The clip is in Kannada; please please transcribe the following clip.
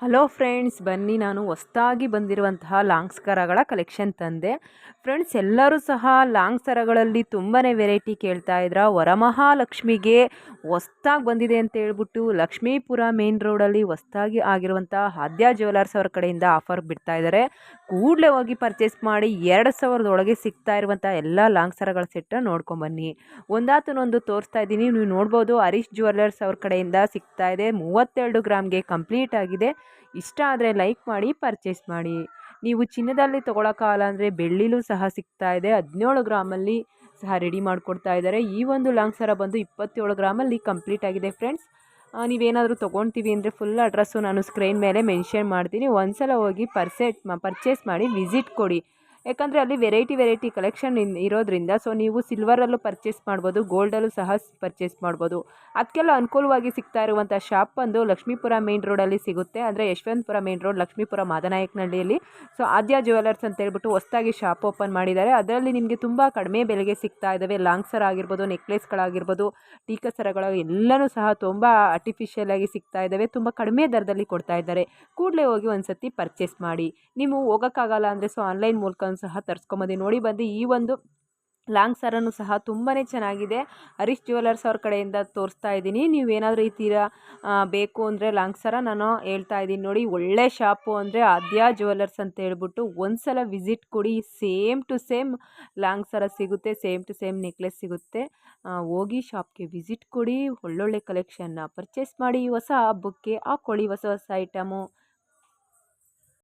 ಹಲೋ ಫ್ರೆಂಡ್ಸ್, ಬನ್ನಿ ನಾನು ಹೊಸ್ದಾಗಿ ಬಂದಿರುವಂತಹ ಲಾಂಗ್ ಸ್ಕರಗಳ ಕಲೆಕ್ಷನ್ ತಂದೆ. ಫ್ರೆಂಡ್ಸ್, ಎಲ್ಲರೂ ಸಹ ಲಾಂಗ್ ಸರಗಳಲ್ಲಿ ತುಂಬಾ ವೆರೈಟಿ ಕೇಳ್ತಾ ಇದ್ರ. ವರಮಹಾಲಕ್ಷ್ಮಿಗೆ ಹೊಸ್ದಾಗಿ ಬಂದಿದೆ ಅಂತ ಹೇಳ್ಬಿಟ್ಟು ಲಕ್ಷ್ಮೀಪುರ ಮೇನ್ ರೋಡಲ್ಲಿ ಹೊಸ್ದಾಗಿ ಆಗಿರುವಂಥ ಆದ್ಯ ಜ್ಯುವೆಲರ್ಸ್ ಅವ್ರ ಕಡೆಯಿಂದ ಆಫರ್ ಬಿಡ್ತಾ ಇದ್ದಾರೆ ಕೂಡಲೇ ಹೋಗಿ ಪರ್ಚೇಸ್ ಮಾಡಿ ಎರಡು ಸಾವಿರದೊಳಗೆ ಸಿಗ್ತಾ ಇರುವಂಥ ಎಲ್ಲ ಲಾಂಗ್ ಸರಗಳ ಸೆಟ್ಟ ನೋಡ್ಕೊಂಬನ್ನಿ ಒಂದಾತನೊಂದು ತೋರಿಸ್ತಾ ಇದ್ದೀನಿ. ನೀವು ನೋಡ್ಬೋದು ಹರೀಶ್ ಜ್ಯುವೆಲರ್ಸ್ ಅವ್ರ ಕಡೆಯಿಂದ ಸಿಗ್ತಾ ಇದೆ. ಮೂವತ್ತೆರಡು ಗ್ರಾಮ್ಗೆ ಕಂಪ್ಲೀಟ್ ಆಗಿದೆ. ಇಷ್ಟ ಆದರೆ ಲೈಕ್ ಮಾಡಿ ಪರ್ಚೇಸ್ ಮಾಡಿ. ನೀವು ಚಿನ್ನದಲ್ಲಿ ತೊಗೊಳಕ್ಕಾಗಲ್ಲ ಅಂದರೆ ಬೆಳ್ಳಿಲೂ ಸಹ ಸಿಗ್ತಾ ಇದೆ. ಹದಿನೇಳು ಗ್ರಾಮಲ್ಲಿ ಸಹ ರೆಡಿ ಮಾಡಿಕೊಡ್ತಾ ಇದ್ದಾರೆ. ಈ ಒಂದು ಲಾಂಗ್ ಸರ ಬಂದು ಇಪ್ಪತ್ತೇಳು ಗ್ರಾಮಲ್ಲಿ ಕಂಪ್ಲೀಟ್ ಆಗಿದೆ ಫ್ರೆಂಡ್ಸ್ ನೀವೇನಾದರೂ ತೊಗೊಳ್ತೀವಿ ಅಂದರೆ ಫುಲ್ ಅಡ್ರೆಸ್ಸು ನಾನು ಸ್ಕ್ರೀನ್ ಮೇಲೆ ಮೆನ್ಷನ್ ಮಾಡ್ತೀನಿ. ಒಂದು ಸಲ ಹೋಗಿ ಪರ್ಸೆಟ್ ಪರ್ಚೇಸ್ ಮಾಡಿ ವಿಸಿಟ್ ಕೊಡಿ. ಯಾಕಂದರೆ ಅಲ್ಲಿ ವೆರೈಟಿ ವೆರೈಟಿ ಕಲೆಕ್ಷನ್ ಇರೋದ್ರಿಂದ ಸೊ ನೀವು ಸಿಲ್ವರಲ್ಲೂ ಪರ್ಚೇಸ್ ಮಾಡ್ಬೋದು ಗೋಲ್ಡಲ್ಲೂ ಸಹ ಪರ್ಚೇಸ್ ಮಾಡ್ಬೋದು. ಅದಕ್ಕೆಲ್ಲ ಅನುಕೂಲವಾಗಿ ಸಿಗ್ತಾ ಇರುವಂಥ ಶಾಪ್ ಬಂದು ಲಕ್ಷ್ಮೀಪುರ ಮೇನ್ ರೋಡಲ್ಲಿ ಸಿಗುತ್ತೆ. ಅಂದರೆ ಯಶವಂತಪುರ ಮೇನ್ ರೋಡ್ ಲಕ್ಷ್ಮೀಪುರ ಮಾದನಾಯಕನಹಳ್ಳಿಯಲ್ಲಿ. ಸೊ ಆದ್ಯ ಜ್ಯುವೆಲರ್ಸ್ ಅಂತ ಹೇಳ್ಬಿಟ್ಟು ಹೊಸ್ದಾಗಿ ಶಾಪ್ ಓಪನ್ ಮಾಡಿದ್ದಾರೆ. ಅದರಲ್ಲಿ ನಿಮಗೆ ತುಂಬ ಕಡಿಮೆ ಬೆಲೆಗೆ ಸಿಗ್ತಾ ಇದ್ದಾವೆ ಲಾಂಗ್ ಸರ ಆಗಿರ್ಬೋದು ನೆಕ್ಲೆಸ್ಗಳಾಗಿರ್ಬೋದು ಟೀಕ ಸರಗಳು ಎಲ್ಲನೂ ಸಹ ತುಂಬ ಆರ್ಟಿಫಿಷಿಯಲ್ ಆಗಿ ಸಿಗ್ತಾ ಇದ್ದಾವೆ ತುಂಬ ಕಡಿಮೆ ದರದಲ್ಲಿ ಕೊಡ್ತಾ ಇದ್ದಾರೆ. ಕೂಡಲೇ ಹೋಗಿ ಒಂದು ಸತಿ ಪರ್ಚೇಸ್ ಮಾಡಿ. ನೀವು ಹೋಗೋಕ್ಕಾಗಲ್ಲ ಅಂದರೆ ಸೊ ಆನ್ಲೈನ್ ಮೂಲಕ ಸಹ ತರಿಸ್ಕೊಂಬಂದು. ನೋಡಿ ಬಂದು ಈ ಒಂದು ಲಾಂಗ್ ಸರನು ಸಹ ತುಂಬಾ ಚೆನ್ನಾಗಿದೆ. ಹರೀಶ್ ಜ್ಯುವೆಲರ್ಸ್ ಅವ್ರ ಕಡೆಯಿಂದ ತೋರಿಸ್ತಾ ಇದ್ದೀನಿ. ನೀವೇನಾದರೂ ಈ ತೀರ ಬೇಕು ಅಂದರೆ ಲಾಂಗ್ ಸರ ನಾನು ಹೇಳ್ತಾ ಇದ್ದೀನಿ. ನೋಡಿ ಒಳ್ಳೆ ಶಾಪು ಅಂದರೆ ಆದ್ಯ ಜ್ಯುವೆಲರ್ಸ್ ಅಂತ ಹೇಳ್ಬಿಟ್ಟು ಒಂದು ಸಲ ವಿಸಿಟ್ ಕೊಡಿ. ಸೇಮ್ ಟು ಸೇಮ್ ಲಾಂಗ್ ಸರ ಸಿಗುತ್ತೆ, ಸೇಮ್ ಟು ಸೇಮ್ ನೆಕ್ಲೆಸ್ ಸಿಗುತ್ತೆ. ಹೋಗಿ ಶಾಪ್ಗೆ ವಿಸಿಟ್ ಕೊಡಿ. ಒಳ್ಳೊಳ್ಳೆ ಕಲೆಕ್ಷನ್ನ ಪರ್ಚೇಸ್ ಮಾಡಿ. ಹೊಸ ಹಬ್ಬಕ್ಕೆ ಹಾಕ್ಕೊಳ್ಳಿ, ಹೊಸ ಹೊಸ ಐಟಮು.